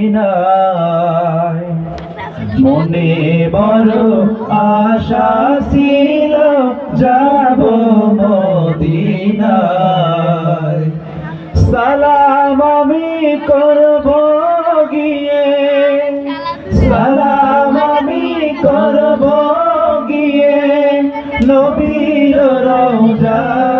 মদিনায় মনে বড় আশা ছিল, যাব মদিনায়। সালাম আমি করব গিয়ে। সালাম আমি করব গিয়ে। নবীর রওজায়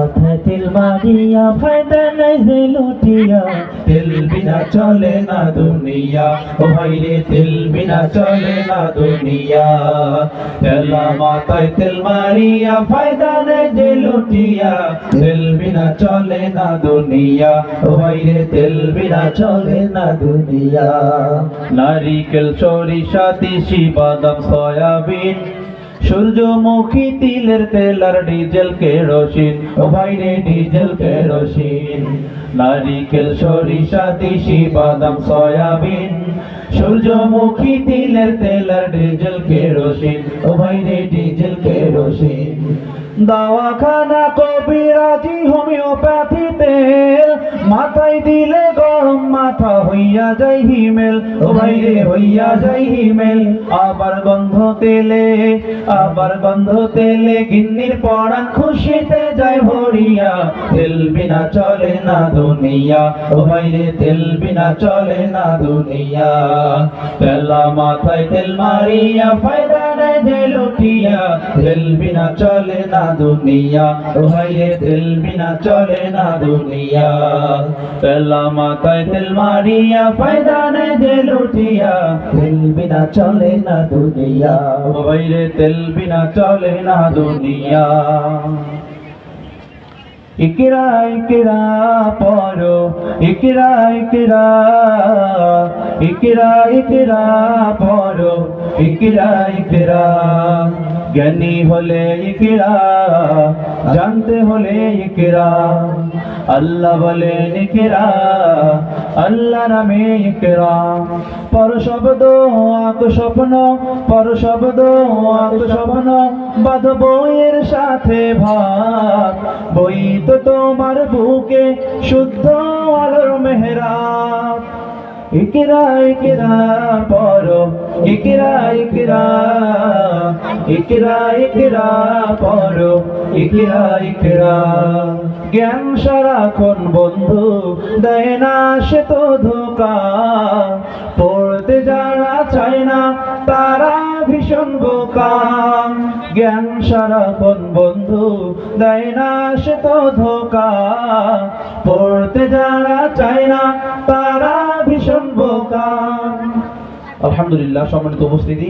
মাথায় তেল মারিয়া, ফায়দা নাই যে লুটিয়া। তেল বিনা চলে না দুনিয়া, ও ভাই রে, তেল বিনা চলে না দুনিয়া। তেলা মাথায় তেল মারিয়া, ফায়দা নাই যে লুটিয়া। তেল বিনা চলে না দুনিয়া, ও ভাই রে, তেল বিনা চলে না দুনিয়া। নারিকেল, সরিষা, তিসি, বাদাম, সয়াবিন সূর্যমুখী তিলের তেল আর ডিজেল কেরোসিন। ও ভাই রে, ডিজেল কেরোসিন। নারিকেল, সরিষা, তিসি, বাদাম, সয়াবিন। সূর্যমুখী তিলের তেল আর ডিজেল কেরোসিন। ও ভাই রে, ডিজেল কেরোসিন। দাওয়াখানা কবিরাজি হোমিওপ্যাথি তেল। মাথায় দিলে গরম মাথা হইয়া যাই হিমেল। ও ভাই রে হইয়া যাই হিমেল। আবার গন্ধ তেলে, আবার গন্ধ তেলে। গিন্নির পড়ান খুশিতে যায় ভরিয়া। তেল বিনা চলে না দুনিয়া। ও ভাই রে তেল বিনা চলে না দুনিয়া। তেলা মাথায় তেল মারিয়া, ফায়দা তেল বিনা চলে না দুনিয়া। ও ভাই রে তেল বিনা চলে না দুনিয়া। তেলা মাথায় তেল মারিয়া ফায়দা নেই যে লুটিয়া তেল বিনা চলে না দুনিয়া। ও ভাই রে তেল বিনা চলে না দুনিয়া। ইকরা ইকরা পড়ো ইকরা ইকরা। ইকরা ইকরা পড়ো ইকরা ইকরা জ্ঞানী হলে ইকরা, জানতে হলে ইকরা। আল্লাহ বলে ইকরা, আল্লাহ নামে ইকরা। পর শব্দ, আক স্বপ্ন, পর শব্দ, আক স্বপ্ন বাদ বইয়ের সাথে ভাত বই তো তোমার বুকে, শুদ্ধ আলোর মেহরাব। ইকরা ইকরা পড়ো ইকরা ইকরা ইকরা ইকরা, পড়ো। ইকরা ইকরা। জ্ঞান সারাক্ষণ বন্ধু? দেয় না সে তো ধোকা। পড়তে যারা চায় না, তারা ভীষণ বোকা। জ্ঞান সারাক্ষণ বন্ধু? দেয় না সে তো ধোকা। পড়তে যারা চায় না, তারা ভীষণ বোকা। আলহামদুলিল্লাহ সম্মানিত উপস্থিতি।